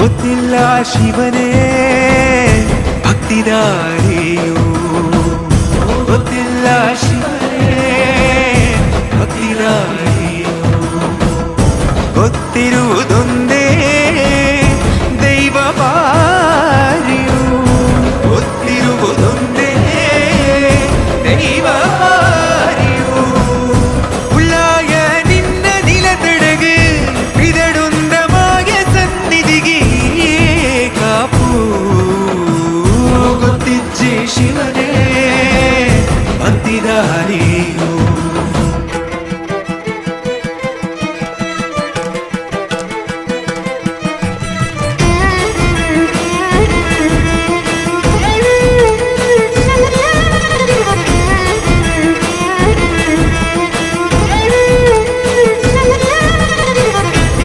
ಗೊತ್ತಿಲ್ಲ ಶಿವನೇ ಭಕ್ತಿದಾರಿಯು ಶಿವನೇ ಬಂದಿದ ಹರಿಯೋ